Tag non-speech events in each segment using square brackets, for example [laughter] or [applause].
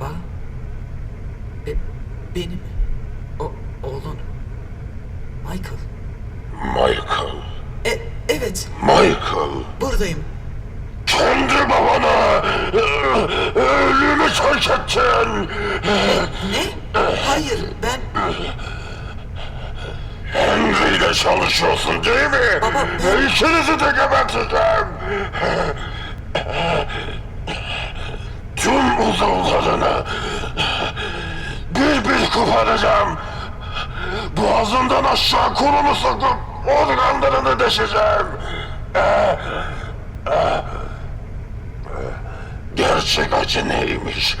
Baba? Be benim o oğlun Michael. Michael. E evet Michael. buradayım. Kendi babana e, ölümü terk ettin. Ne? Hayır ben Henry ile çalışıyorsun değil mi? Baba, ben- İkinizi de geberteceğim. Tüm uzuvlarını bir bir koparacağım. Boğazından aşağı kolunu sokup organlarını deşeceğim. Gerçek acı neymiş?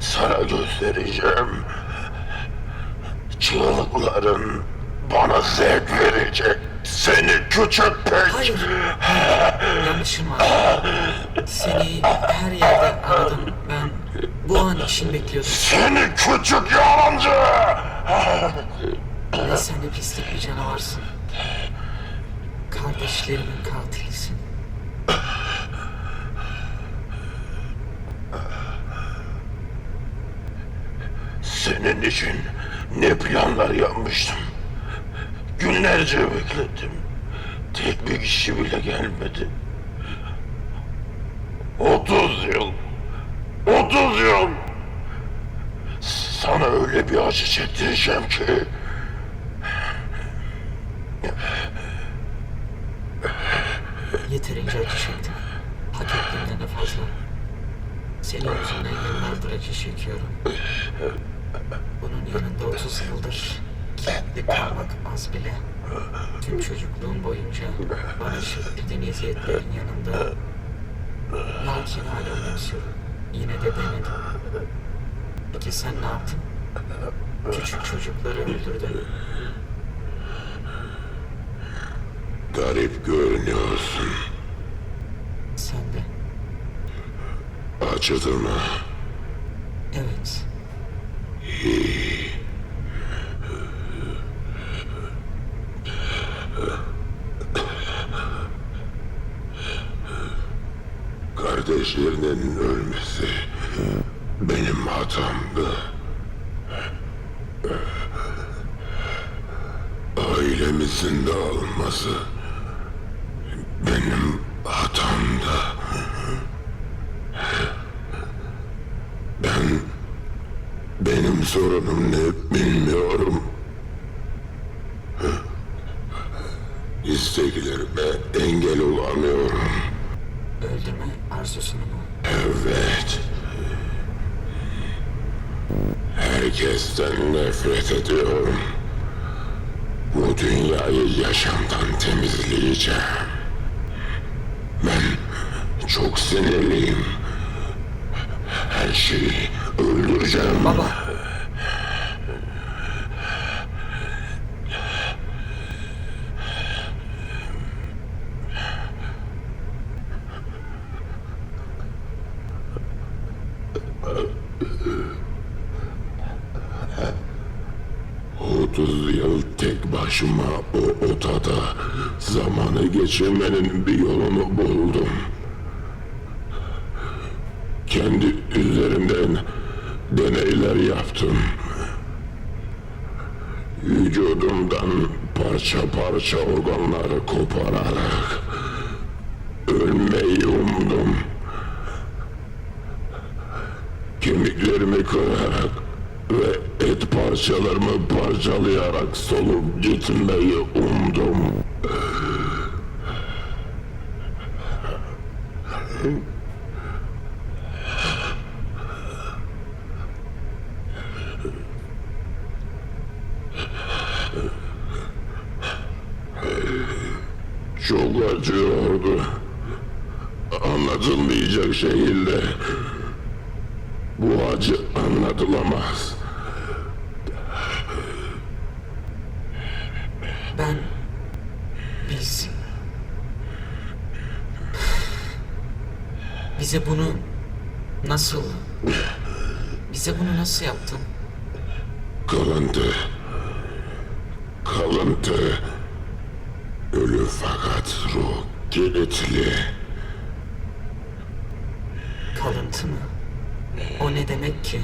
Sana göstereceğim. Çığlıkların bana zevk verecek. Seni küçük pek. hayır. Yanlışım var. Seni her yerde aradım. [laughs] İçin bekliyordum. Seni küçük yalancı. Ve sen de pislik bir canavarsın. Kardeşlerimin katilisin. Senin için ne planlar yapmıştım. Günlerce bekledim. Tek bir kişi bile gelmedi. 30 yıl. 30 yıl. Sana öyle bir acı çektireceğim ki. Yeterince acı çektim. Hak ettiğimden de fazla. Senin yüzünden yıllardır acı çekiyorum. Bunun yanında 30 yıldır kilitli kalmak az bile. Tüm çocukluğum boyunca bana şiddetin eziyetlerin yanında. Lakin hala umursuyorum. Yine de denedim. Peki sen ne yaptın? Küçük çocukları öldürdün. Garip görünüyorsun. Sen de. Acıdı mı? Evet. Kardeşlerinin ölmesi benim hatamdı. Ailemizin dağılması benim hatamdı. Ben benim sorunum ne bilmiyorum. İsteklerime engel olamıyorum. Öldürme arzusunu mu? Evet. Herkesten nefret ediyorum. Bu dünyayı yaşamdan temizleyeceğim. Ben çok sinirliyim. Her şeyi öldüreceğim. Baba. Otuz yıl tek başıma o odada zamanı geçirmenin bir yolunu buldum. Kendi üzerimden deneyler yaptım. Vücudumdan parça parça organları kopararak ölmeyi umdum. Kemiklerimi kırarak ve et parçalarımı parçalayarak solup gitmeyi umdum. Çok acıyordu. Anlatılmayacak şekilde. Bu acı anlatılamaz. Ben... Biz... Bize bunu nasıl... Bize bunu nasıl yaptın? Kalıntı. Kalıntı. Ölü fakat ruh kilitli. Kalıntı mı? O ne demek ki?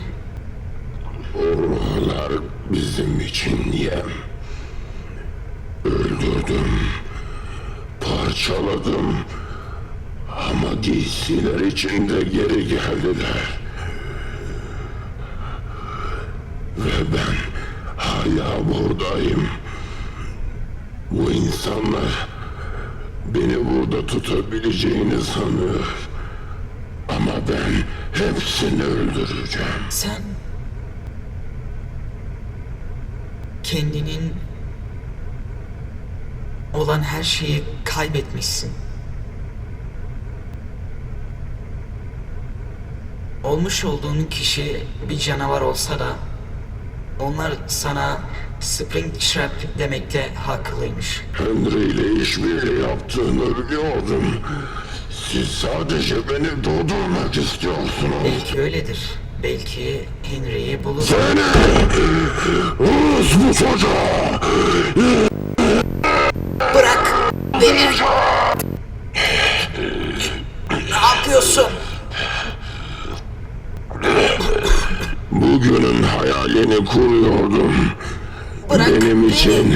Ormanlar bizim için yem. Öldürdüm, parçaladım. Ama giysiler içinde geri geldiler. Ve ben hala buradayım. Bu insanlar beni burada tutabileceğini sanıyor. Ama ben hepsini öldüreceğim. Sen kendinin olan her şeyi kaybetmişsin. Olmuş olduğun kişi bir canavar olsa da onlar sana Springtrap demekte haklıymış. Henry ile işbirliği yaptığını biliyordum. Siz sadece beni durdurmak istiyorsunuz. Belki öyledir. Belki Henry'i bulur. Seni! Rus bu çocuğa! Beni! Ne yapıyorsun? Bugünün hayalini kuruyordum. Bırak Benim beni. için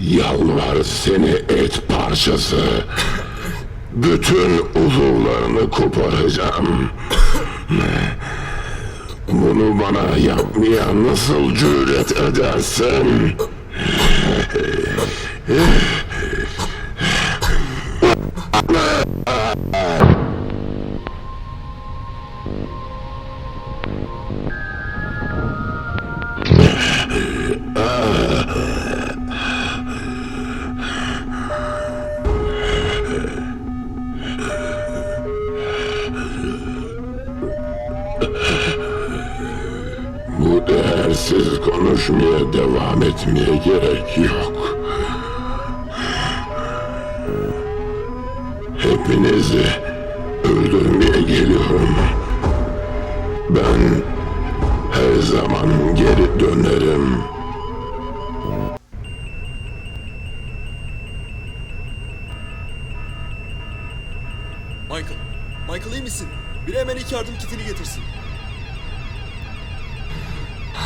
yalvar seni et parçası. Bütün uzuvlarını koparacağım. Bunu bana yapmaya nasıl cüret edersin? Bu değersiz konuşmaya devam etmeye gerek yok. Hepinizi öldürmeye geliyorum. Ben her zaman geri dönerim. Michael. Michael iyi misin? Biri hemen ilk yardım kitini getirsin.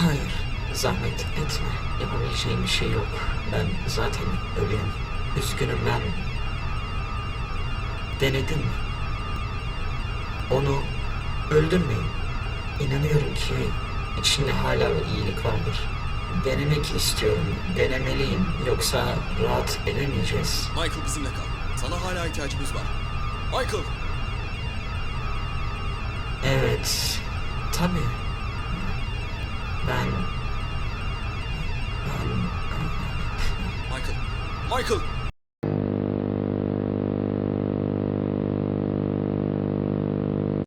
Hayır, zahmet etme. Yapabileceğim bir şey yok. Ben zaten ölüyüm. Üzgünüm ben. Denedim. Onu öldürmeyin. İnanıyorum ki içinde hala bir iyilik vardır. Denemek istiyorum. Denemeliyim. Yoksa rahat edemeyeceğiz. Michael bizimle kal. Sana hala ihtiyacımız var. Michael! Evet. Tabii.